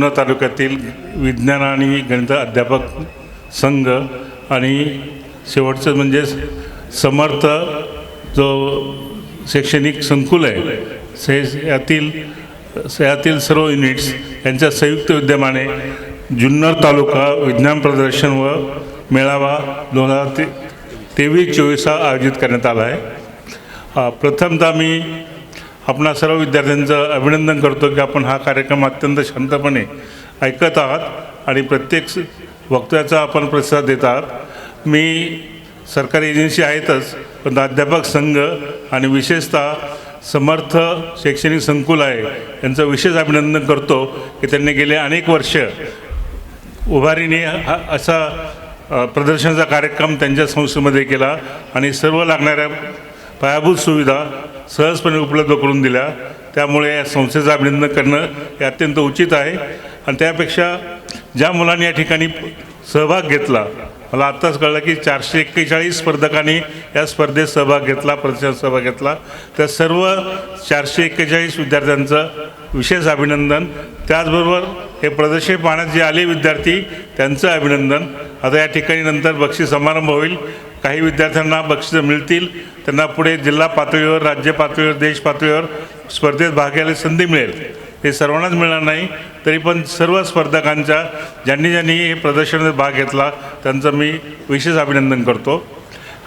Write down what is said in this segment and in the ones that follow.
जुन्नर तालुक्यातील विज्ञान आणि गणित अध्यापक संघ आणि शेवटचं म्हणजे समर्थ जो शैक्षणिक संकुल आहे से यातील यातील सर्व युनिट्स यांच्या संयुक्त विद्यमाने जुन्नर तालुका विज्ञान प्रदर्शन व मेळावा दोन हजार ते तेवीस चोवीस हा आयोजित करण्यात आला आहे. प्रथमतः मी आपणा सर्व विद्यार्थ्यांचं अभिनंदन करतो की आपण हा कार्यक्रम अत्यंत शांतपणे ऐकत आहात आणि प्रत्येक वक्त्याचा आपण प्रतिसाद देत आहात. मी सरकारी एजन्सी आहेतच पण अध्यापक संघ आणि विशेषतः समर्थ शैक्षणिक संकुल आहे यांचं विशेष अभिनंदन करतो की त्यांनी गेले अनेक वर्ष उभारीने हा असा प्रदर्शनाचा कार्यक्रम त्यांच्या संस्थेमध्ये केला आणि सर्व लागणाऱ्या पायाभूत सुविधा सहजपणे उपलब्ध करून दिल्या. त्यामुळे या संस्थेचं अभिनंदन करणं हे अत्यंत उचित आहे. आणि त्यापेक्षा ज्या मुलांनी या ठिकाणी सहभाग घेतला मला आत्ताच कळलं की चारशे एक्केचाळीस स्पर्धकांनी या स्पर्धेत सहभाग घेतला प्रदर्शन सहभाग घेतला. त्या सर्व चारशे एक्केचाळीस विद्यार्थ्यांचं विशेष अभिनंदन. त्याचबरोबर हे प्रदर्शन पाहण्यात जे आले विद्यार्थी त्यांचं अभिनंदन. आता या ठिकाणी नंतर बक्षीस समारंभ होईल. काही विद्यार्थ्यांना बक्षिसं मिळतील. त्यांना पुढे जिल्हा पातळीवर राज्य पातळीवर देश पातळीवर स्पर्धेत भाग घ्यायला संधी मिळेल. हे सर्वांनाच मिळणार नाही तरी पण सर्व स्पर्धकांच्या ज्यांनी ज्यांनी हे प्रदर्शनात भाग घेतला त्यांचं मी विशेष अभिनंदन करतो.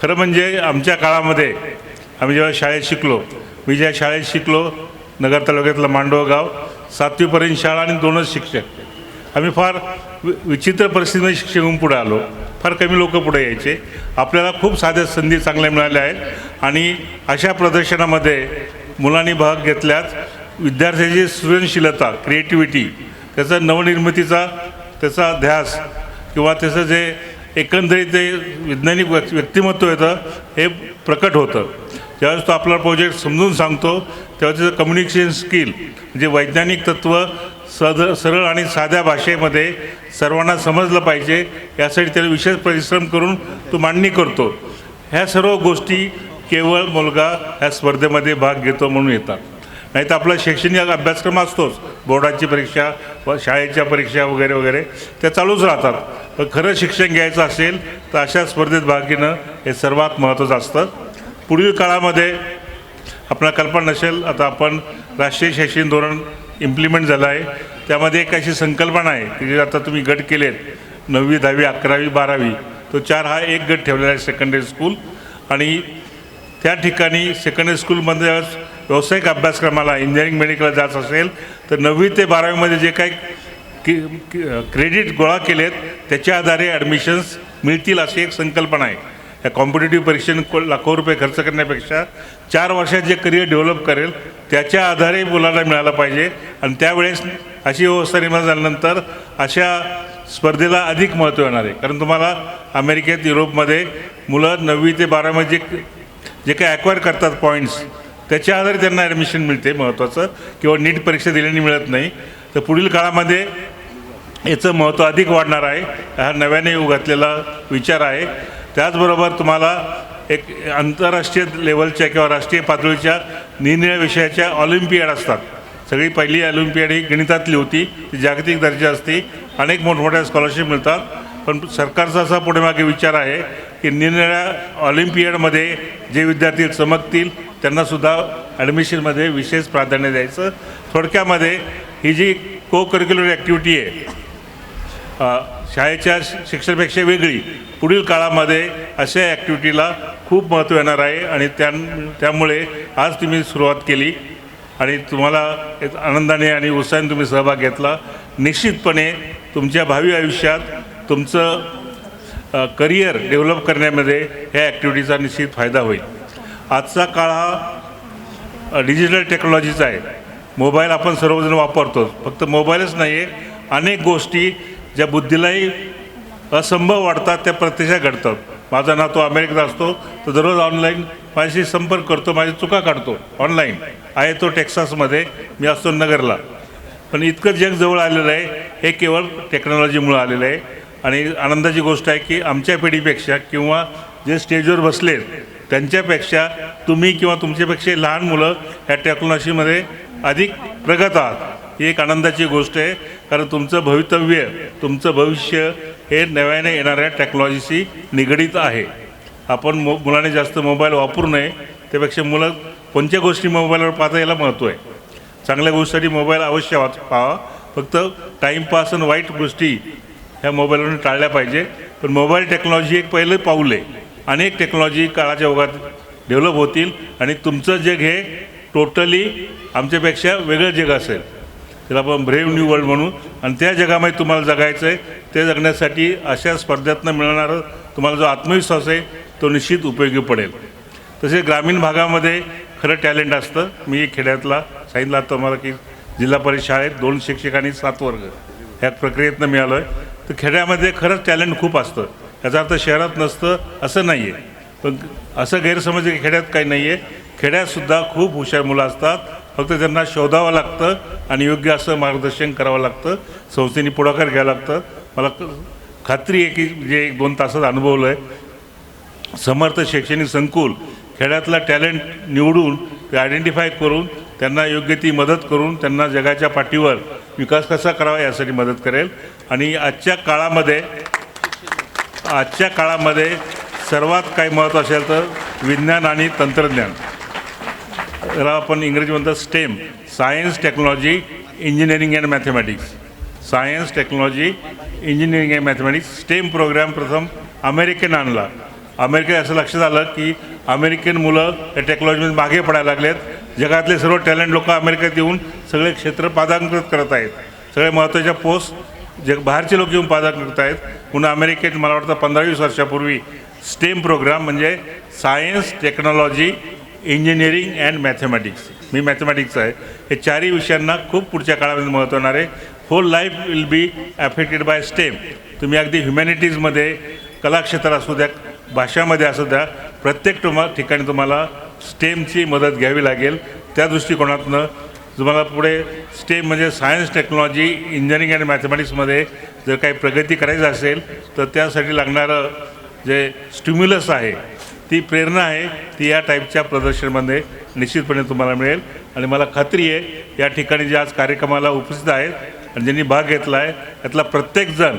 खरं म्हणजे आमच्या काळामध्ये आम्ही जेव्हा शाळेत शिकलो मी ज्या शाळेत शिकलो नगर तालुक्यातलं मांडव गाव सातवीपर्यंत शाळा आणि दोनच शिक्षक. आम्ही फार वि विचित्र परिस्थितीमध्ये शिक्षक होऊन पुढे आलो. फार कमी लोक पुढे यायचे. आपल्याला खूप साध्या संधी चांगल्या मिळाल्या आहेत. आणि अशा प्रदर्शनामध्ये मुलांनी भाग घेतल्यास विद्यार्थ्याची सृजनशीलता क्रिएटिव्हिटी त्याचा नवनिर्मितीचा त्याचा ध्यास किंवा त्याचं जे एकंदरीत ते वैज्ञानिक व्यक्तिमत्व येतं हे प्रकट होतं. ज्यावेळेस तो आपला प्रोजेक्ट समजून सांगतो तेव्हा त्याचं कम्युनिकेशन स्किल म्हणजे वैज्ञानिक तत्त्व सद सरळ आणि साध्या भाषेमध्ये सर्वांना समजलं पाहिजे. यासाठी त्याला विशेष परिश्रम करून तो मांडणी करतो. ह्या सर्व गोष्टी केवळ मुलगा ह्या स्पर्धेमध्ये भाग घेतो म्हणून येतात. नाही तर आपला शैक्षणिक अभ्यासक्रम असतोच. बोर्डाची परीक्षा व शाळेच्या परीक्षा वगैरे वगैरे. त्या चालूच राहतात. पण खरं शिक्षण घ्यायचं असेल तर अशा स्पर्धेत भाग घेणं हे सर्वात महत्त्वाचं असतं. पुढील काळामध्ये आपल्याला कल्पना नसेल आता आपण राष्ट्रीय शैक्षणिक धोरण इम्प्लिमेंट झाला आहे. त्यामध्ये एक अशी संकल्पना आहे की जे आता तुम्ही गट केलेत नववी दहावी अकरावी बारावी तो चार हा एक गट ठेवलेला आहे सेकंडरी स्कूल आणि त्या ठिकाणी सेकंडरी स्कूलमध्ये व्यावसायिक अभ्यासक्रमाला इंजिनिअरिंग मेडिकलला जायचं असेल तर नववी ते बारावीमध्ये जे काही कि कि- क्रेडिट गोळा केलेत त्याच्या आधारे ॲडमिशन्स मिळतील अशी एक संकल्पना आहे. या कॉम्पिटेटिव्ह परीक्षेने लाखो रुपये खर्च करण्यापेक्षा चार वर्षात जे करिअर डेव्हलप करेल त्याच्या आधारे मुलाला मिळालं पाहिजे. आणि त्यावेळेस अशी व्यवस्था निर्माण झाल्यानंतर अशा स्पर्धेला अधिक महत्त्व येणार आहे. कारण तुम्हाला अमेरिकेत युरोपमध्ये मुलं नववी ते बारामध्ये जे जे काही ॲक्वायर करतात पॉईंट्स त्याच्या आधारे त्यांना ॲडमिशन मिळते महत्त्वाचं. किंवा नीट परीक्षा दिल्याने मिळत नाही. तर पुढील काळामध्ये याचं महत्त्व अधिक वाढणार आहे. हा नव्याने येऊ घातलेला विचार आहे. त्याचबरोबर तुम्हाला एक आंतरराष्ट्रीय लेवलच्या किंवा राष्ट्रीय पातळीच्या निरनिळ्या विषयाच्या ऑलिम्पियाड असतात. सगळी पहिली ऑलिम्पियाड ही गणितातली होती ती जागतिक दर्जा असते. अनेक मोठमोठ्या स्कॉलरशिप मिळतात. पण सरकारचा असा पुढे मागे विचार आहे की निरनिळ्या ऑलिम्पियाडमध्ये जे विद्यार्थी चमकतील त्यांनासुद्धा ॲडमिशनमध्ये विशेष प्राधान्य द्यायचं. थोडक्यामध्ये ही जी को करिक्युलर ॲक्टिव्हिटी आहे शाळेच्या शिक्षणापेक्षा वेगळी. पुढील काळामध्ये अशा ॲक्टिव्हिटीला खूप महत्त्व येणार आहे आणि त्या त्यामुळे आज तुम्ही सुरुवात केली आणि तुम्हाला एक आनंदाने आणि उत्साहाने तुम्ही सहभाग घेतला. निश्चितपणे तुमच्या भावी आयुष्यात तुमचं करिअर डेव्हलप करण्यामध्ये ह्या ॲक्टिव्हिटीचा निश्चित फायदा होईल. आजचा काळ हा डिजिटल टेक्नॉलॉजीचा आहे. मोबाईल आपण सर्वजण वापरतो फक्त मोबाईलच नाही आहे अनेक गोष्टी ज्या बुद्धीलाही असंभव वाटतात त्या प्रत्यक्षात घडतात. माझा नातो अमेरिकेत असतो तर दररोज ऑनलाईन माझ्याशी संपर्क करतो माझी चुका काढतो ऑनलाईन आहे तो टेक्सासमध्ये मी असतो नगरला. पण इतकं जग जवळ आलेलं आहे हे केवळ टेक्नॉलॉजीमुळं आलेलं आहे. आणि आनंदाची गोष्ट आहे की आमच्या पिढीपेक्षा किंवा जे स्टेजवर बसलेत त्यांच्यापेक्षा तुम्ही किंवा तुमच्यापेक्षा लहान मुलं ह्या टेक्नॉलॉजीमध्ये अधिक प्रगत आहात. ही एक आनंदाची गोष्ट आहे. कारण तुमचं भवितव्य तुमचं भविष्य हे नव्याने येणाऱ्या टेक्नॉलॉजीशी निगडीत आहे. आपण मो मुलाने जास्त मोबाईल वापरू नये. त्यापेक्षा मुलं कोणत्या गोष्टी मोबाईलवर पाहता याला महत्त्व आहे. चांगल्या गोष्टीसाठी मोबाईल अवश्य वाच पाहावा फक्त टाईमपास आणि वाईट गोष्टी ह्या मोबाईलवरून टाळल्या पाहिजे. पण मोबाईल टेक्नॉलॉजी एक पहिलं पाऊल आहे. अनेक टेक्नॉलॉजी काळाच्या ओघात डेव्हलप होतील. आणि तुमचं जग हे टोटली आमच्यापेक्षा वेगळं जग असेल. त्याला आपण ब्रेव न्यू वर्ल्ड म्हणू. आणि त्या जगामध्ये तुम्हाला जगायचं आहे. ते जगण्यासाठी अशा स्पर्धेतनं मिळणारं तुम्हाला जो आत्मविश्वास आहे तो निश्चित उपयोगी पडेल. तसेच ग्रामीण भागामध्ये खरं टॅलेंट असतं. मी खेड्यातला सांगितलं आता तुम्हाला की जिल्हा परिषद शाळेत दोन शिक्षक आणि सात वर्ग. ह्या प्रक्रियेतनं मिळालो आहे तर खेड्यामध्ये खरंच टॅलेंट खूप असतं. याचा अर्थ शहरात नसतं असं नाही आहे पण असं गैरसमज की खेड्यात काही नाही आहे खेड्यातसुद्धा खूप हुशार मुलं असतात. फक्त त्यांना शोधावं लागतं आणि योग्य असं मार्गदर्शन करावं लागतं. संस्थेने पुढाकार घ्यावं लागतं. मला खात्री आहे की जे एक दोन तासात अनुभवलं आहे. समर्थ शैक्षणिक संकुल खेड्यातला टॅलेंट निवडून ते आयडेंटिफाय करून त्यांना योग्य ती मदत करून त्यांना जगाच्या पाठीवर विकास कसा करावा यासाठी मदत करेल. आणि आजच्या काळामध्ये आजच्या काळामध्ये सर्वात काही महत्त्व असेल तर विज्ञान आणि तंत्रज्ञान. याला आपण इंग्रजी म्हणतात STEM science technology engineering and mathematics science technology engineering and mathematics STEM program प्रथम अमेरिकेनं आणला. अमेरिकेत असं लक्षात आलं की अमेरिकन मुलं या टेक्नॉलॉजीमध्ये मागे पडायला लागलेत. जगातले सर्व टॅलेंट लोक अमेरिकेत येऊन सगळे क्षेत्र पादांकृत करत आहेत. सगळे महत्त्वाच्या पोस्ट जग बाहेरचे लोक येऊन पादांकृत करत आहेत. पुन्हा अमेरिकेत मला वाटतं पंधरा वीस वर्षापूर्वी स्टेम प्रोग्राम म्हणजे science technology engineering and mathematics. Me mathematics आहे. हे चारही विषयांना खूप पुढच्या काळामध्ये महत्त्व होणार आहे. Whole life will be affected by STEM तुम्ही अगदी ह्युमॅनिटीजमध्ये कलाक्षेत्र असू द्या भाषामध्ये असू द्या प्रत्येक तुम्हा ठिकाणी तुम्हाला स्टेमची मदत घ्यावी लागेल. त्या दृष्टिकोनातनं तुम्हाला पुढे स्टेम म्हणजे सायन्स टेक्नॉलॉजी इंजिनिअरिंग अँड मॅथमॅटिक्समध्ये जर काही प्रगती करायची असेल तर त्यासाठी लागणारं जे स्टिम्युलस आहे ती प्रेरणा आहे ती या टाईपच्या प्रदर्शनमध्ये निश्चितपणे तुम्हाला मिळेल. आणि मला खात्री आहे या ठिकाणी जे आज कार्यक्रमाला उपस्थित आहेत आणि ज्यांनी भाग घेतला आहे त्यातला प्रत्येकजण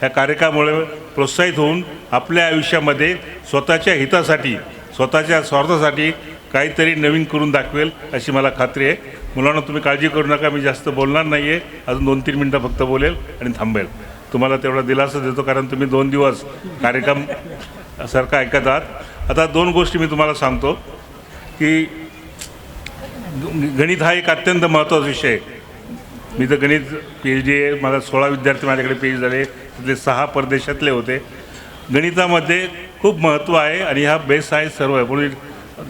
ह्या कार्यक्रमामुळे प्रोत्साहित होऊन आपल्या आयुष्यामध्ये स्वतःच्या हितासाठी स्वतःच्या स्वार्थासाठी काहीतरी नवीन करून दाखवेल अशी मला खात्री आहे. मुलांना तुम्ही काळजी करू नका मी जास्त बोलणार नाही आहे अजून दोन तीन मिनटं फक्त बोलेल आणि थांबेल. तुम्हाला तेवढा दिलासा देतो कारण तुम्ही दोन दिवस कार्यक्रम सारखा ऐकत आहात. आता दोन गोष्टी मी तुम्हाला सांगतो की ग- गणित हा एक अत्यंत महत्त्वाचा विषय आहे. मी तर गणित पी एच डी आहे मला सोळा विद्यार्थी माझ्याकडे पी एच झाले तिथले सहा परदेशातले होते. गणितामध्ये खूप महत्त्व आहे आणि हा बेस आहे सर्व आहे म्हणून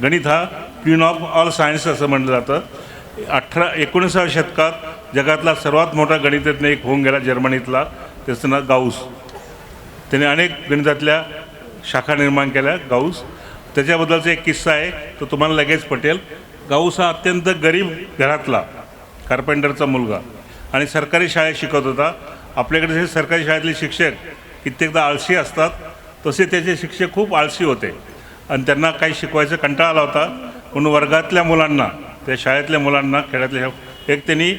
गणित हा क्वीन ऑफ ऑल सायन्स असं म्हटलं जातं. अठरा एकोणीसाव्या शतकात जगातला सर्वात मोठा गणितज्ञ एक होऊन गेला जर्मनीतला त्याचं नाव गाऊस. त्याने अनेक गणितातल्या शाखा निर्माण केल्या गाऊस त्याच्याबद्दलचा एक किस्सा आहे तो तुम्हाला लगेच पटेल. गाऊस हा अत्यंत गरीब घरातला कार्पेंटरचा मुलगा आणि सरकारी शाळेत शिकत होता. आपल्याकडे जे सरकारी शाळेतले शिक्षक कित्येकदा आळशी असतात तसे त्याचे शिक्षक खूप आळशी होते. आणि त्यांना काही शिकवायचा कंटाळा आला होता. म्हणून वर्गातल्या मुलांना त्या शाळेतल्या मुलांना खेड्यातल्या एक त्यांनी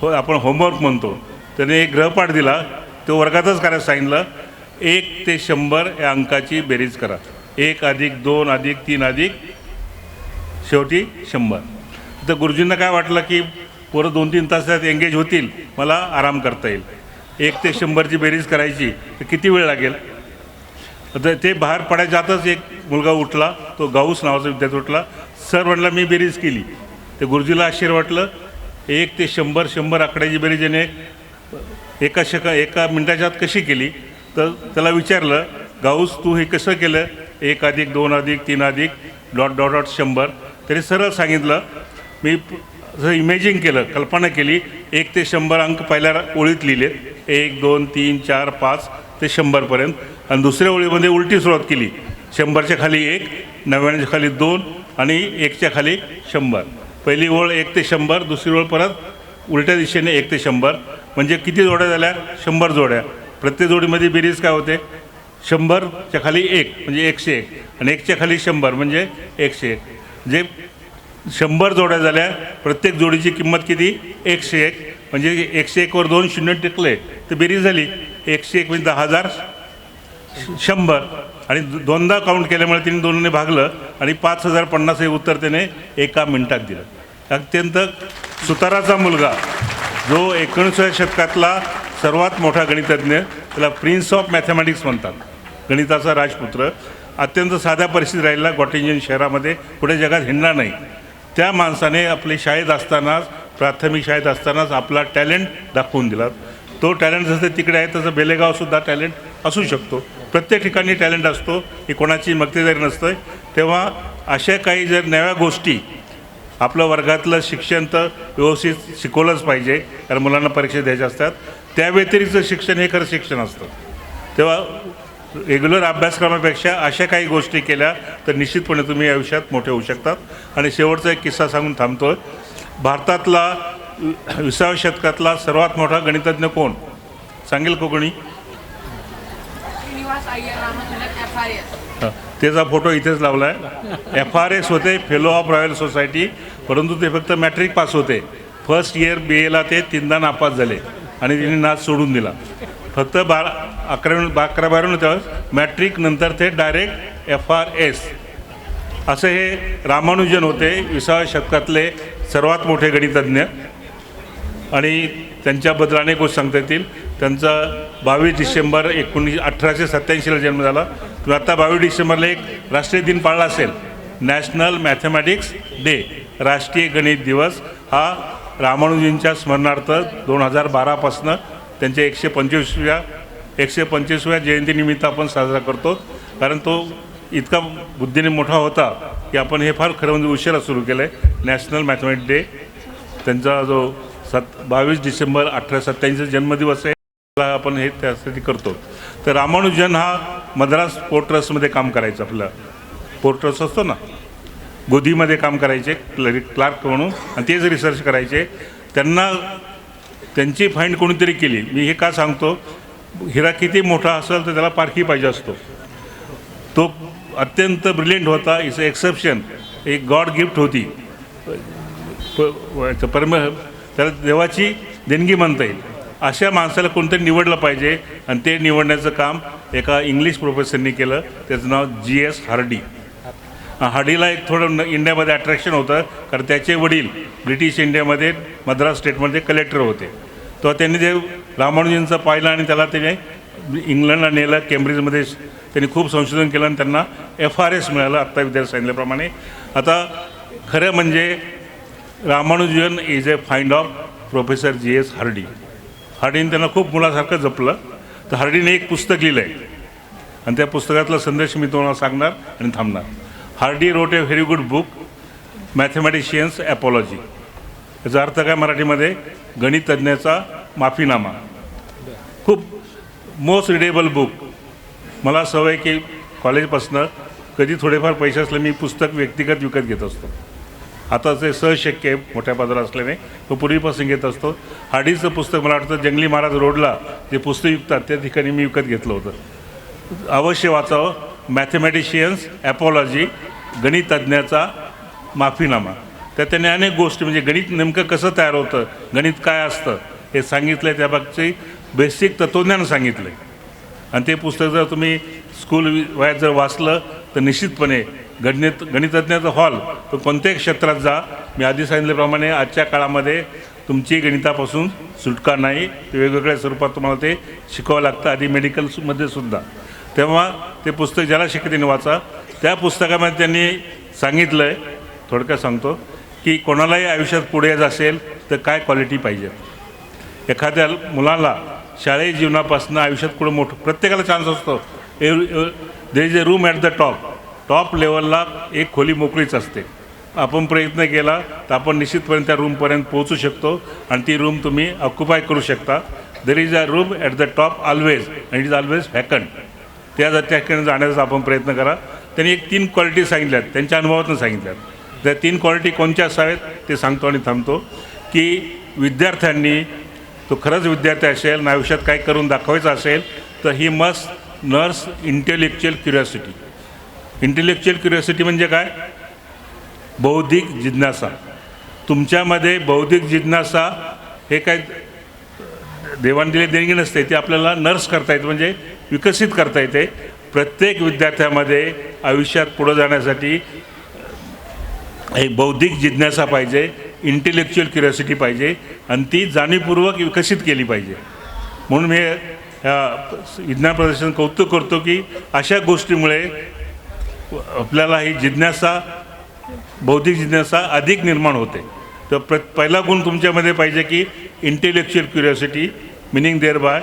हो आपण होमवर्क म्हणतो. त्याने एक ग्रहपाठ दिला. तो वर्गातच करायला सांगितलं एक ते शंभर या अंकाची बेरीज करा. एक अधिक दोन अधिक तीन अधिक शेवटी शंभर. तर गुरुजींना काय वाटलं की पोरं दोन तीन तासात एंगेज होतील मला आराम करता येईल. एक ते शंभरची बेरीज करायची तर किती वेळ लागेल? तर ते बाहेर पडायच्या जातच एक मुलगा उठला तो गाऊस नावाचा विद्यार्थी उठला सर म्हटलं मी बेरीज केली. ते गुरुजीला आश्चर्य वाटलं एक ते शंभर शंभर आकड्याची बेरीज याने एका शक एका मिनटाच्या आत कशी केली? तर त्याला विचारलं गाऊस तू हे कसं केलं? एक अधिक दोन अधिक तीन अधिक डॉट डॉट डॉट शंभर. तरी सरळ सांगितलं मी जसं इमेजिंग केलं कल्पना केली एक ते शंभर अंक पहिल्या ओळीत लिहिलेत एक दोन तीन चार पाच ते शंभरपर्यंत आणि दुसऱ्या ओळीमध्ये उलटी सुरुवात केली. शंभरच्या खाली एक नव्याण्णवच्या खाली दोन आणि एकच्या खाली शंभर. पहिली ओळ एक ते शंभर दुसरी ओळ परत उलट्या दिशेने एक ते शंभर. म्हणजे किती जोड्या झाल्या? शंभर जोड्या. प्रत्येक जोडीमध्ये बेरीज काय होते? शंभरच्या खाली एक म्हणजे एकशे एक. आणि एकच्या खाली शंभर म्हणजे एकशे एक. जे शंभर जोड्या झाल्या प्रत्येक जोडीची किंमत किती? एकशे एक. म्हणजे एकशे एकवर दोन शून्य टिकले तर बेरीज झाली. एकशे एक म्हणजे दहा हजार शंभर. आणि दोनदा काउंट केल्यामुळे तिने दोनने भागलं आणि पाच हजार पन्नास हे उत्तर त्याने एका मिनिटात दिलं. अत्यंत सुताराचा मुलगा जो एकोणीसाव्या शतकातला सर्वात मोठा गणितज्ञ त्याला प्रिन्स ऑफ मॅथमॅटिक्स म्हणतात. गणिताचा राजपुत्र. अत्यंत साध्या परिस्थितीत राहिलेला गॉटिंजन शहरामध्ये पुढे जगात हिंडणार नाही. त्या माणसाने आपली शाळेत असतानाच प्राथमिक शाळेत असतानाच आपला टॅलेंट दाखवून दिला. तो टॅलेंट जसं तिकडे आहे तसं बेलेगावसुद्धा टॅलेंट असू शकतो. प्रत्येक ठिकाणी टॅलेंट असतो ही कोणाची मक्तेदारी नसतं तेव्हा अशा काही जर नव्या गोष्टी आपलं वर्गातलं शिक्षण तर व्यवस्थित शिकवलंच पाहिजे कारण मुलांना परीक्षा द्यायच्या असतात. त्या व्यतिरिक्त शिक्षण हे खरं शिक्षण असतं. तेव्हा रेग्युलर अभ्यासक्रमापेक्षा अशा काही गोष्टी केल्या तर निश्चितपणे तुम्ही आयुष्यात मोठे होऊ शकतात. आणि शेवटचा एक किस्सा सांगून थांबतो भारतातला विसाव्या शतकातला सर्वात मोठा गणितज्ञ कोण? सांगेल का कोणी? Srinivasa Iyer Ramanujan F R S हं, त्याचा फोटो इथेच लावला आहे एफ आर एस होते फेलो ऑफ रॉयल सोसायटी परंतु ते फक्त मॅट्रिक पास होते. फर्स्ट इयर बी एला ते तीनदा नापास झाले. आणि तिने नाच सोडून दिला. फक्त बारा अकरावी अकरा बारावी तेव्हा मॅट्रिक नंतर ते डायरेक्ट एफ आर एस असे हे रामानुजन होते विसाव्या शतकातले सर्वात मोठे गणितज्ञ. आणि त्यांच्याबद्दल अनेक गोष्ट सांगता येतील. त्यांचा बावीस डिसेंबर एकोणीस अठराशे सत्त्याऐंशीला जन्म झाला. तुम्ही आत्ता बावीस डिसेंबरला एक राष्ट्रीय दिन पाळला असेल. नॅशनल मॅथमॅटिक्स डे राष्ट्रीय गणित दिवस. हा रामानुजींच्या स्मरणार्थ दोन हजार बारापासनं त्यांच्या एकशे पंचवीसव्या एकशे पंचवीसव्या जयंतीनिमित्त आपण साजरा करतो. कारण तो इतका बुद्धीने मोठा होता की आपण हे फार खरं म्हणजे उशिरा सुरू केलं आहे नॅशनल मॅथमॅटिक डे. त्यांचा जो सत बावीस डिसेंबर अठरा सत्त्याऐंशी जन्मदिवस आहे त्याला आपण हे त्यासाठी करतो. तर रामानुजन हा मद्रास पोर्ट ट्रस्टमध्ये काम करायचं आपलं. पोर्ट ट्रस्ट असतो ना? गोदीमध्ये काम करायचे क्लरिक क्लार्क म्हणून आणि तेच रिसर्च करायचे. त्यांना त्यांची फाईंड कोणीतरी केली. मी हे का सांगतो? हिरा किती मोठा असेल तर त्याला पारखी पाहिजे असतो. तो अत्यंत ब्रिलियंट होता. इट्स एक्सेप्शन एक गॉड गिफ्ट होती. प- परम त्याला देवाची देणगी म्हणता येईल. अशा माणसाला कोणतरी निवडलं पाहिजे आणि ते निवडण्याचं काम एका इंग्लिश प्रोफेसरनी केलं. त्याचं नाव जी एस हार्डी हार्डीला एक थोडं इंडियामध्ये अट्रॅक्शन होतं कारण त्याचे वडील ब्रिटिश इंडियामध्ये मद्रास स्टेटमध्ये कलेक्टर होते. तेव्हा त्यांनी ते रामानुजींचं पाहिलं आणि त्याला त्याने इंग्लंडला नेलं केम्ब्रिजमध्ये त्यांनी खूप संशोधन केलं आणि त्यांना एफ आर एस मिळालं आत्ता विद्यार्थी सांगितल्याप्रमाणे. आता खरं म्हणजे Ramanujan is a find of professor G S Hardy हार्डीने त्यांना खूप मुलासारखं जपलं. तर हार्डीने एक पुस्तक लिहिलं आहे आणि त्या पुस्तकातला संदेश मी तुम्हाला सांगणार आणि थांबणार. Hardy wrote a very good book mathematicians apology याचा अर्थ काय मराठीमध्ये? गणितज्ञाचा माफीनामा. खूप मोस्ट रिडेबल बुक मला सवय की कॉलेजपासनं कधी थोडेफार पैसे असले मी पुस्तक व्यक्तिगत विकत घेत असतो. आता ते सहशक्य आहे मोठ्या बाजारात असल्याने तो पूर्वीपासून घेत असतो. हाडीचं पुस्तक मला वाटतं जंगली महाराज रोडला जे पुस्तक विकतात त्या ठिकाणी मी विकत घेतलं होतं. अवश्य वाचावं. मॅथमॅटिशियन्स ॲपॉलॉजी गणितज्ञाचा माफीनामा. तर त्याने अनेक गोष्टी म्हणजे गणित नेमकं कसं तयार होतं गणित काय असतं हे सांगितलं आहे त्याबाबतचे बेसिक तत्त्वज्ञान सांगितलं आहे आणि ते पुस्तक जर तुम्ही स्कूल वयात जर वाचलं तर निश्चितपणे गणित गणितज्ञाचा हॉल तो कोणत्याही क्षेत्रात जा. मी आधी सांगितल्याप्रमाणे आजच्या काळामध्ये तुमची गणितापासून सुटका नाही वेगवेगळ्या स्वरूपात तुम्हाला ते शिकावं लागतं आधी मेडिकल्समध्ये सुद्धा. तेव्हा ते पुस्तक ज्याला शिकतीने वाचा त्या पुस्तकामध्ये त्यांनी सांगितलं आहे थोडक्यात सांगतो की कोणालाही आयुष्यात पुढे यायचं असेल तर काय क्वालिटी पाहिजे? एखाद्या मुलाला शालेय जीवनापासून आयुष्यात पुढे मोठं प्रत्येकाला चान्स असतो. There is a room at the top top लेवलला एक खोली मोकळीच असते. आपण प्रयत्न केला तर आपण निश्चितपर्यंत त्या रूमपर्यंत पोहोचू शकतो आणि ती रूम तुम्ही ऑक्युपाय करू शकता. There is a room at the top always and is always vacant त्या त्याकडे जाण्याचा आपण प्रयत्न करा. त्यांनी एक तीन क्वालिटी सांगितल्यात. त्यांच्या अनुभवातून सांगितल्यात. त्या तीन क्वालिटी कोणत्या असाव्यात ते सांगतो आणि थांबतो की विद्यार्थ्यांनी तो खरंच विद्यार्थी असेल ना आयुष्यात काय करून दाखवायचं असेल तर he must nurse intellectual curiosity intellectual curiosity म्हणजे काय? बौद्धिक जिज्ञासा. तुमच्यामध्ये बौद्धिक जिज्ञासा हे काय देवाण देणगी नसते ते आपल्याला नर्स करता येते म्हणजे विकसित करता येते. प्रत्येक विद्यार्थ्यामध्ये आयुष्यात पुढं जाण्यासाठी एक बौद्धिक जिज्ञासा पाहिजे इंटेलेक्च्युअल क्युरिओसिटी पाहिजे आणि ती जाणीवपूर्वक विकसित केली पाहिजे. म्हणून मी ह्या विज्ञान प्रदर्शन कौतुक करतो की अशा गोष्टीमुळे आपल्याला ही जिज्ञासा बौद्धिक जिज्ञासा अधिक निर्माण होते. तर प्र पहिला गुण तुमच्यामध्ये पाहिजे की intellectual curiosity meaning thereby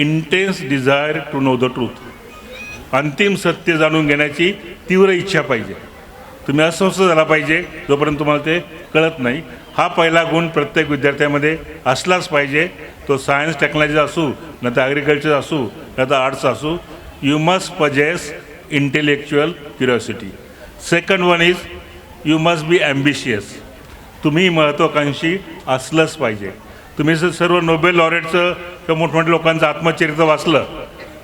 intense desire to know the truth अंतिम सत्य जाणून घेण्याची तीव्र इच्छा पाहिजे. तुम्ही अस्वस्थ झाला पाहिजे जोपर्यंत तुम्हाला ते कळत नाही. हा पहिला गुण प्रत्येक विद्यार्थ्यामध्ये असलाच पाहिजे. तो सायन्स टेक्नॉलॉजी असू न तर ॲग्रिकल्चर असू न तर आर्ट्स असू you must possess intellectual curiosity second one is you must be ambitious तुम्ही महत्त्वाकांक्षी असलंच पाहिजे. तुम्ही जर सर्व नोबेल लॉरेटचं किंवा मोठमोठ्या लोकांचं आत्मचरित्र वाचलं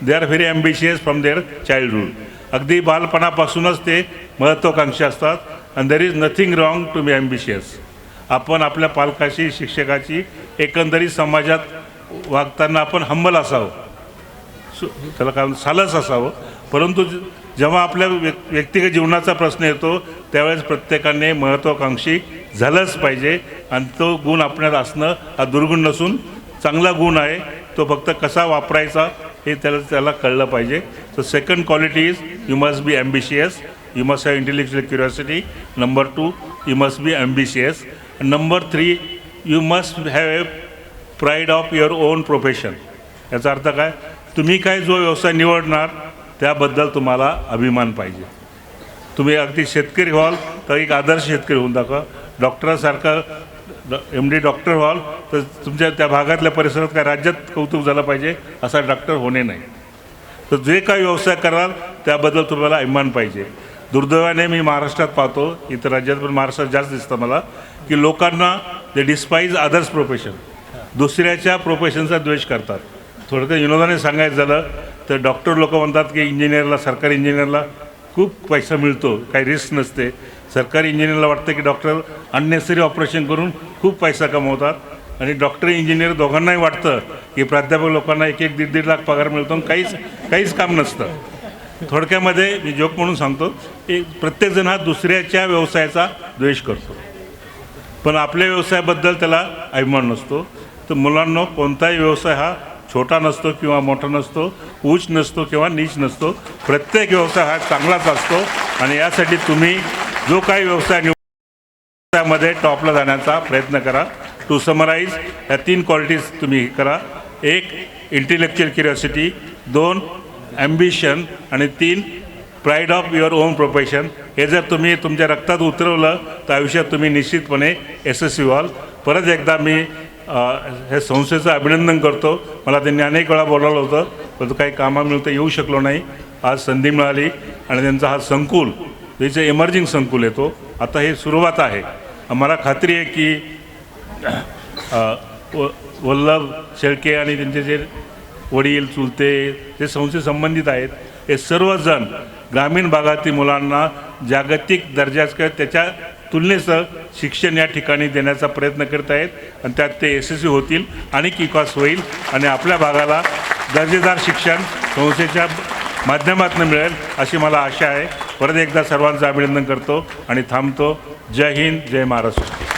they are very ambitious from their childhood अगदी बालपणापासूनच ते महत्त्वाकांक्षी असतात and there is nothing wrong to be ambitious आपण आपल्या पालकाशी शिक्षकाची एकंदरीत समाजात वागताना आपण हंबल असावं. सु त्याला काय सालच सालस असावं. परंतु जेव्हा आपल्या व्यक्तिगत जीवनाचा प्रश्न येतो त्यावेळेस प्रत्येकाने महत्त्वाकांक्षी झालंच पाहिजे. आणि तो गुण आपल्यात असणं हा दुर्गुण नसून चांगला गुण आहे. तो फक्त कसा वापरायचा हे त्याला त्याला कळलं पाहिजे. So second quality is you must be ambitious you must have intellectual curiosity number two you must be ambitious number three you must have a pride of your own profession याचा अर्थ काय? तुम्ही काय जो व्यवसाय निवडणार त्याबद्दल तुम्हाला अभिमान पाहिजे. तुम्ही अगदी शेतकरी व्हाल तर एक आदर्श शेतकरी होऊन दाखवा. डॉक्टरासारखं एम डी डॉक्टर व्हाल तर तुमच्या त्या भागातल्या परिसरात काय राज्यात कौतुक झालं पाहिजे असा डॉक्टर होणे नाही. तर जे काही व्यवसाय कराल त्याबद्दल तुम्हाला अभिमान पाहिजे. दुर्दैवाने मी महाराष्ट्रात पाहतो इतर राज्यात पण महाराष्ट्रात जास्त दिसतं मला की लोकांना ते डिस्पाईज अदर्स प्रोफेशन दुसऱ्याच्या प्रोफेशनचा द्वेष करतात. थोडक्यात विनोदाने सांगायचं झालं तर डॉक्टर लोक म्हणतात की इंजिनियरला सरकारी इंजिनियरला खूप पैसा मिळतो काही रिस्क नसते. सरकारी इंजिनियरला वाटतं की डॉक्टर अननेसरी ऑपरेशन करून खूप पैसा कमवतात. आणि डॉक्टर इंजिनियर दोघांनाही वाटतं की प्राध्यापक लोकांना एक एक दीड दीड लाख पगार मिळतो आणि काहीच काहीच काम नसतं. थोडक्यामध्ये मी जोक म्हणून सांगतो की प्रत्येकजण हा दुसऱ्याच्या व्यवसायाचा द्वेष करतो. पण आपल्या व्यवसायाबद्दल त्याला अभिमान नसतो. तर मुलांना कोणताही व्यवसाय हा छोटा नसतो किंवा मोठा नसतो उच्च नसतो किंवा नीच नसतो. प्रत्येक व्यवसाय हा चांगलाच असतो. आणि यासाठी तुम्ही जो काही व्यवसाय निवड त्यामध्ये टॉपला जाण्याचा प्रयत्न करा. टू समराईज ह्या तीन क्वालिटीज तुम्ही करा. एक इंटेलेक्च्युअल क्युरिओसिटी दोन ॲम्बिशन आणि तीन pride of your own profession हे जर तुम्ही तुमच्या रक्तात उतरवलं तर आयुष्यात तुम्ही निश्चितपणे यशस्वी व्हाल. परत एकदा मी हे संस्थेचं अभिनंदन करतो. मला त्यांनी अनेक वेळा बोलावलं होतं परंतु काही कामानिमित्त येऊ शकलो नाही. आज संधी मिळाली आणि त्यांचा हा संकुल त्याचं इमर्जिंग संकुल येतो आता हे सुरुवात आहे. मला खात्री आहे की व वल्लभ शेळके आणि त्यांचे जे वडील चुलते जे संस्थे संबंधित आहेत. हे सर्वजण ग्रामीण भागातील मुलांना जागतिक दर्जाचं त्याच्या तुलनेचं शिक्षण या ठिकाणी देण्याचा प्रयत्न करत आहेत आणि त्यात ते यशस्वी होतील आणि विकास होईल आणि आपल्या भागाला दर्जेदार शिक्षण संस्थेच्या माध्यमातून मिळेल अशी मला आशा आहे. परत एकदा सर्वांचं अभिनंदन करतो आणि थांबतो. जय हिंद जय महाराष्ट्र.